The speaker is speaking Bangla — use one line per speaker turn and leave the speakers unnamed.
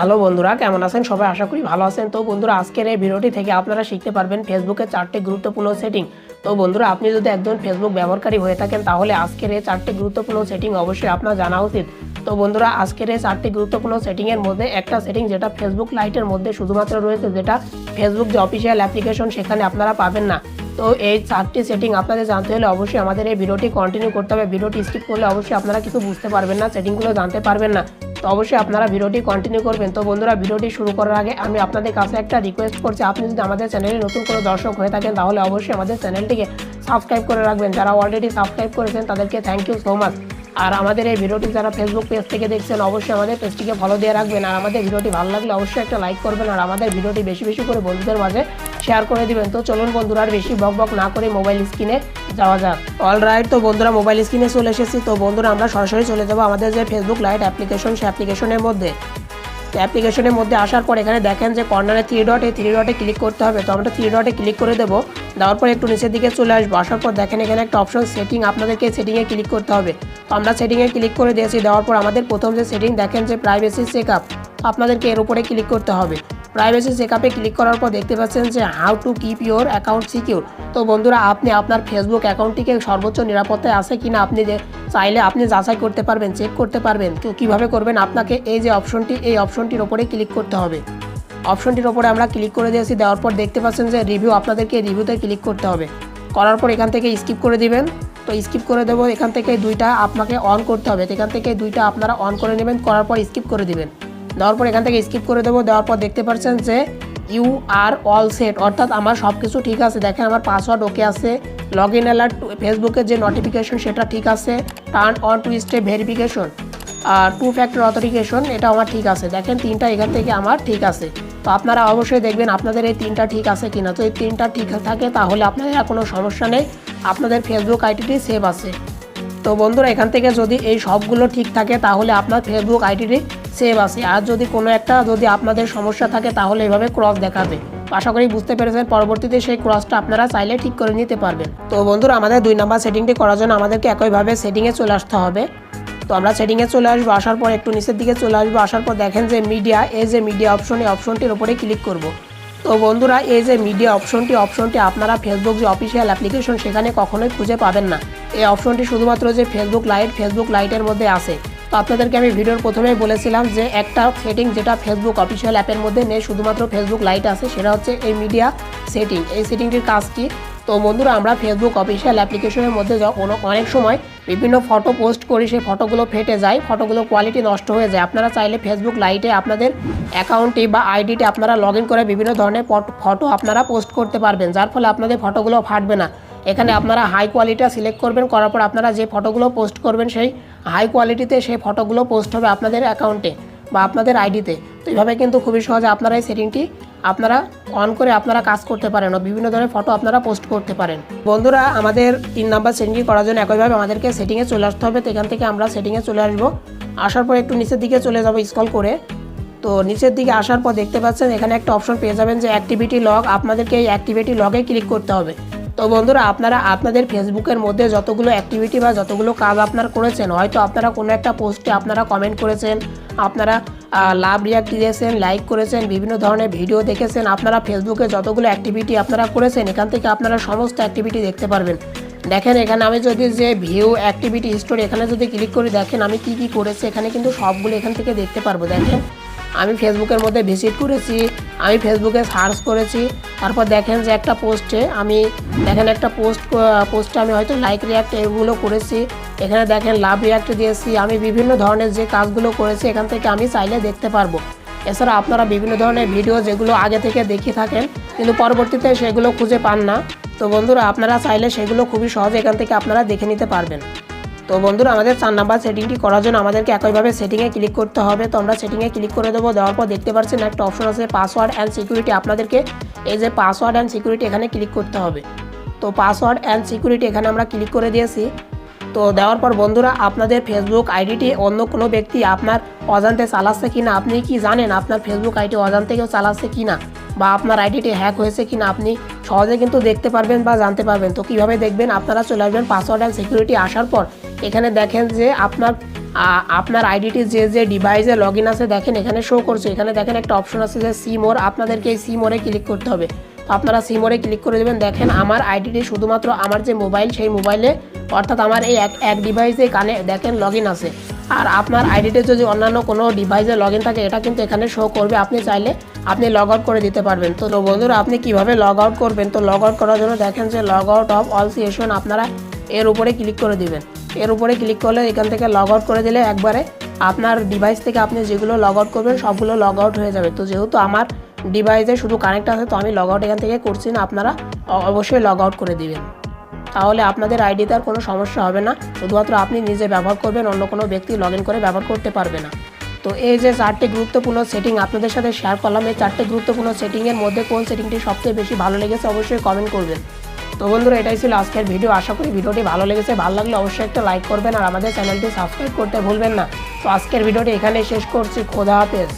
হ্যালো বন্ধুরা, কেমন আছেন? সবাই আশা করি ভালো আছেন। তো বন্ধুরা, আজকের এই ভিডিওটি থেকে আপনারা শিখতে পারবেন ফেসবুকের চারটে গুরুত্বপূর্ণ সেটিং তো বন্ধুরা, আপনি যদি একজন ফেসবুক ব্যবহারকারী হয়ে থাকেন, তাহলে আজকের এই চারটে গুরুত্বপূর্ণ সেটিং অবশ্যই আপনার জানা উচিত। তো বন্ধুরা, আজকের এই চারটি গুরুত্বপূর্ণ সেটিংয়ের মধ্যে একটা সেটিং যেটা ফেসবুক লাইটের মধ্যে শুধুমাত্র রয়েছে, যেটা ফেসবুক যে অফিসিয়াল অ্যাপ্লিকেশন সেখানে আপনারা পাবেন না। তো এই চারটি সেটিং আপনাদের জানতে হলে অবশ্যই আমাদের এই ভিডিওটি কন্টিনিউ করতে হবে। ভিডিওটি স্কিপ করলে অবশ্যই আপনারা কিছু বুঝতে পারবেন না সেটিংগুলো জানতে পারবেন না। তো অবশ্যই আপনারা ভিডিওটি কন্টিনিউ করবেন। তো বন্ধুরা, ভিডিওটি শুরু করার আগে আমি আপনাদের কাছে একটা রিকোয়েস্ট করছি। আপনি যদি আমাদের চ্যানেলে নতুন কোনো দর্শক হয়ে থাকেন, তাহলে অবশ্যই আমাদের চ্যানেলটিকে সাবস্ক্রাইব করে রাখবেন। যারা অলরেডি সাবস্ক্রাইব করেছেন, তাদেরকে থ্যাংক ইউ সো মাচ আর আমাদের এই ভিডিওটি যারা ফেসবুক পেজ থেকে দেখছেন, অবশ্যই আমাদের পেজটিকে ফলো দিয়ে রাখবেন। আর আমাদের ভিডিওটি ভালো লাগলে অবশ্যই একটা লাইক করবেন। আর আমাদের ভিডিওটি বেশি বেশি করে বন্ধুদের মাঝে শেয়ার করে দিবেন। তো চলুন বন্ধুরা, আর বেশি বক বক না করে মোবাইল স্ক্রিনে যাওয়া যাক। অল রাইট তো বন্ধুরা মোবাইল স্ক্রিনে চলে এসেছি। তো বন্ধুরা, আমরা সরাসরি চলে যাব আমাদের যে ফেসবুক লাইট অ্যাপ্লিকেশন সে অ্যাপ্লিকেশনের মধ্যে। অ্যাপ্লিকেশনের মধ্যে আসার পর এখানে দেখেন যে কর্নারে থ্রি ডট থ্রি ডটে ক্লিক করতে হবে। তো আমরা থ্রি ডটে ক্লিক করে দেবো। দেওয়ার পর একটু নিচের দিকে চলে আসব। আসার পর দেখেন এখানে একটা অপশন সেটিং আপনাদেরকে সেটিংয়ে ক্লিক করতে হবে। তো আমরা সেটিংয়ে ক্লিক করে দিয়েছি। দেওয়ার পর আমাদের প্রথম যে সেটিং দেখেন যে প্রাইভেসি চেক আপ আপনাদেরকে এর উপরে ক্লিক করতে হবে। প্রাইভেসি চেক আপে ক্লিক করার পর দেখতে পাচ্ছেন যে how to keep your account secure তো বন্ধুরা, আপনি আপনার ফেসবুক অ্যাকাউন্টটিকে সর্বোচ্চ নিরাপত্তায় আছে কিনা আপনি চাইলে আপনি যাচাই করতে পারবেন চেক করতে পারবেন। তো কীভাবে করবেন? আপনাকে এই যে অপশনটি এই অপশনটির ওপরে ক্লিক করতে হবে। অপশনটির ওপরে আমরা ক্লিক করে দিয়েছি, দেওয়ার পর দেখতে পাচ্ছেন যে রিভিউ আপনাদেরকে রিভিউতে ক্লিক করতে হবে। করার পর এখান থেকে স্কিপ করে দিবেন। তো স্কিপ করে দেবো, এখান থেকে দুইটা আপনাকে অন করতে হবে। এখান থেকে দুইটা আপনারা অন করে নেবেন, করার পর স্কিপ করে দিবেন। দেওয়ার পর এখান থেকে স্কিপ করে দেবো। দেওয়ার পর দেখতে পাচ্ছেন যে ইউ আর অল সেট অর্থাৎ আমার সব কিছু ঠিক আছে। দেখেন আমার পাসওয়ার্ড ওকে আছে। লগ ইন অ্যালার্ট ফেসবুকের যে নোটিফিকেশন সেটা ঠিক আছে। Turn on two step verification R two factor authentication এটা আমার ঠিক আছে। দেখেন তিনটা এখান থেকে আমার ঠিক আছে। তো আপনারা অবশ্যই দেখবেন আপনাদের এই তিনটা ঠিক আছে কিনা। তো এই তিনটা ঠিক থাকে তাহলে আপনাদের আর কোনো সমস্যা নেই। আপনাদের ফেসবুক আইডিটি সেভ আছে। তো বন্ধুরা, এখান থেকে যদি এই সবগুলো ঠিক থাকে তাহলে আপনার ফেসবুক আইডিটি সেভ আছে। আর যদি কোনো একটা যদি আপনাদের সমস্যা থাকে, তাহলে এভাবে ক্রস দেখাবে। আশা করি বুঝতে পেরেছেন, পরবর্তীতে সেই ক্রসটা আপনারা চাইলে ঠিক করে নিতে পারবেন। তো বন্ধুরা, আমাদের দুই নাম্বার সেটিংটি করার জন্য আমাদেরকে একইভাবে সেটিংয়ে চলে আসতে হবে। তো আমরা সেটিংয়ে চলে আসব, আসার পর একটু নিচের দিকে চলে আসব, আসার পর দেখেন যে মিডিয়া এই যে মিডিয়া অপশন এই অপশনটির উপরে ক্লিক করব। তো বন্ধুরা, এই যে মিডিয়া অপশনটি অপশনটি আপনারা ফেসবুক যে অফিসিয়াল অ্যাপ্লিকেশন সেখানে কখনোই খুঁজে পাবেন না। এই অপশনটি শুধুমাত্র যে ফেসবুক লাইট ফেসবুক লাইটের মধ্যে আছে। তো আপনাদেরকে আমি ভিডিওর প্রথমেই বলেছিলাম যে একটা সেটিং যেটা ফেসবুক অফিসিয়াল অ্যাপের মধ্যে নেই, শুধুমাত্র ফেসবুক লাইট আছে, সেটা হচ্ছে এই মিডিয়া সেটিং এই সেটিংটির কাজ কি? তো বন্ধুরা, আমরা ফেসবুক অফিসিয়াল অ্যাপ্লিকেশনের মধ্যে অনেক সময় বিভিন্ন ফটো পোস্ট করি, সেই ফটোগুলো ফেটে যায় ফটোগুলো কোয়ালিটি নষ্ট হয়ে যায়। আপনারা চাইলে ফেসবুক লাইটে আপনাদের অ্যাকাউন্টে বা আইডিতে আপনারা লগ করে বিভিন্ন ধরনের ফটো আপনারা পোস্ট করতে পারবেন, যার ফলে আপনাদের ফটোগুলো ফাটবে না। এখানে আপনারা হাই কোয়ালিটিটা সিলেক্ট করবেন, করার পর আপনারা যে ফটোগুলো পোস্ট করবেন, সেই হাই কোয়ালিটিতে সেই ফটোগুলো পোস্ট হবে আপনাদের অ্যাকাউন্টে বা আপনাদের আইডিতে তো। এইভাবে কিন্তু খুবই সহজে আপনারা এই সেটিংটি আপনারা অন করে আপনারা কাজ করতে পারেন ও বিভিন্ন ধরনের ফটো আপনারা পোস্ট করতে পারেন। বন্ধুরা, আমাদের তিন নাম্বার সেটিংটি করার জন্য একইভাবে আমাদেরকে সেটিংয়ে চলে আসতে হবে। তো এখান থেকে আমরা সেটিংয়ে চলে আসব। আসার পর একটু নিচের দিকে চলে যাব স্কল করে। তো নিচের দিকে আসার পর দেখতে পাচ্ছেন এখানে একটা অপশন পেয়ে যাবেন যে অ্যাক্টিভিটি লগ আপনাদেরকে এই অ্যাক্টিভিটি লগে ক্লিক করতে হবে। তো বন্ধুরা, আপনারা আপনাদের ফেসবুকের মধ্যে যতগুলো অ্যাক্টিভিটি বা যতগুলো কাজ আপনারা করেছেন, হয়তো আপনারা কোনো একটা পোস্টে আপনারা কমেন্ট করেছেন, আপনারা লাভ রিয়াক্ট দিয়েছেন লাইক করেছেন, বিভিন্ন ধরনের ভিডিও দেখেছেন, আপনারা ফেসবুকে যতগুলো অ্যাক্টিভিটি আপনারা করেছেন, এখান থেকে আপনারা সমস্ত অ্যাক্টিভিটি দেখতে পারবেন। দেখেন, এখানে আমি যদি যে ভিউ অ্যাক্টিভিটি স্টোরি এখানে যদি ক্লিক করে দেখেন, আমি কি কি করেছি, এখানে কিন্তু সবগুলো এখান থেকে দেখতে পারব। দেখেন আমি ফেসবুকের মধ্যে ভিজিট করেছি, আমি ফেসবুকে সার্চ করেছি, তারপর দেখেন যে একটা পোস্টে আমি, দেখেন একটা পোস্ট পোস্টে আমি হয়তো লাইক রিয়াক্ট এগুলো করেছি, এখানে দেখেন লাভ রিয়াক্ট দিয়েছি, আমি বিভিন্ন ধরনের যে কাজগুলো করেছি, এখান থেকে আমি চাইলে দেখতে পারব। এছাড়া আপনারা বিভিন্ন ধরনের ভিডিও যেগুলো আগে থেকে দেখে থাকেন, কিন্তু পরবর্তীতে সেগুলো খুঁজে পান না। তো বন্ধুরা, আপনারা চাইলে সেগুলো খুবই সহজে এখান থেকে আপনারা দেখে নিতে পারবেন। তো বন্ধুরা, আমাদের চার নাম্বার সেটিংটি করার জন্য আমাদেরকে একইভাবে সেটিংয়ে ক্লিক করতে হবে। তো আমরা সেটিংয়ে ক্লিক করে দেবো, দেওয়ার পর দেখতে পাচ্ছেন একটা অপশন আছে পাসওয়ার্ড অ্যান্ড সিকিউরিটি আপনাদেরকে এই যে পাসওয়ার্ড অ্যান্ড সিকিউরিটি এখানে ক্লিক করতে হবে। তো পাসওয়ার্ড অ্যান্ড সিকিউরিটি এখানে আমরা ক্লিক করে দিয়েছি। তো দেওয়ার পর বন্ধুরা, আপনাদের ফেসবুক আইডিটি অন্য কোনো ব্যক্তি আপনার অজান্তে চালাচ্ছে কিনা, আপনি কি জানেন আপনার ফেসবুক আইডি অজান্তে কেউ চালাচ্ছে কিনা? বা আপনার আইডিটি হ্যাক হয়েছে কিনা আপনি সহজে কিন্তু দেখতে পারবেন বা জানতে পারবেন। তো কীভাবে দেখবেন? আপনারা চলে আসবেন পাসওয়ার্ড অ্যান্ড সিকিউরিটি আসার পর এখানে দেখেন যে আপনার আপনার আইডিটি যে যে ডিভাইসে লগ ইন আছে দেখেন এখানে শো করছে। এখানে দেখেন একটা অপশন আছে যে সি মোর আপনাদেরকে এই সি মোরে ক্লিক করতে হবে। তো আপনারা সি মোরে ক্লিক করে দেবেন। দেখেন আমার আইডিটি শুধুমাত্র আমার যে মোবাইল সেই মোবাইলে অর্থাৎ আমার এই এক এক ডিভাইসে কানে, দেখেন লগ ইন আছে। আর আপনার আইডিতে যদি অন্যান্য কোনো ডিভাইসে লগ ইন থাকে, এটা কিন্তু এখানে শো করবে। আপনি চাইলে আপনি লগ আউট করে দিতে পারবেন। তো বন্ধুরা, আপনি কীভাবে লগ আউট করবেন? তো লগ আউট করার জন্য দেখেন যে log out of all session আপনারা এর উপরে ক্লিক করে দিবেন। এর উপরে ক্লিক করলে এখান থেকে লগ আউট করে দিলে একবারে আপনার ডিভাইস থেকে আপনি যেগুলো লগ আউট করবেন, সবগুলো লগ আউট হয়ে যাবে। তো যেহেতু আমার ডিভাইসে শুধু কানেক্ট আছে, তো আমি লগ আউট এখান থেকে করছি না, আপনারা অবশ্যই লগ আউট করে দিবেন। তাহলে আপনাদের আইডিতে আর কোনো সমস্যা হবে না। শুধুমাত্র আপনি নিজে ব্যবহার করবেন, অন্য কোনো ব্যক্তি লগ করে ব্যবহার করতে পারবে না। তো এই যে চারটি গুরুত্বপূর্ণ সেটিং আপনাদের সাথে শেয়ার করলাম, এই চারটি গুরুত্বপূর্ণ সেটিংয়ের মধ্যে কোন সেটিংটি সবচেয়ে বেশি ভালো লেগেছে অবশ্যই কমেন্ট করবেন। তো বন্ধুরা, এটাই ছিল আজকের ভিডিও আশা করি ভিডিওটি ভালো লেগেছে। ভালো লাগলে অবশ্যই একটা লাইক করবেন আর আমাদের চ্যানেলটি সাবস্ক্রাইব করতে ভুলবেন না। তো আজকের ভিডিওটি এখানে শেষ করছি। খোদা হাফেজ।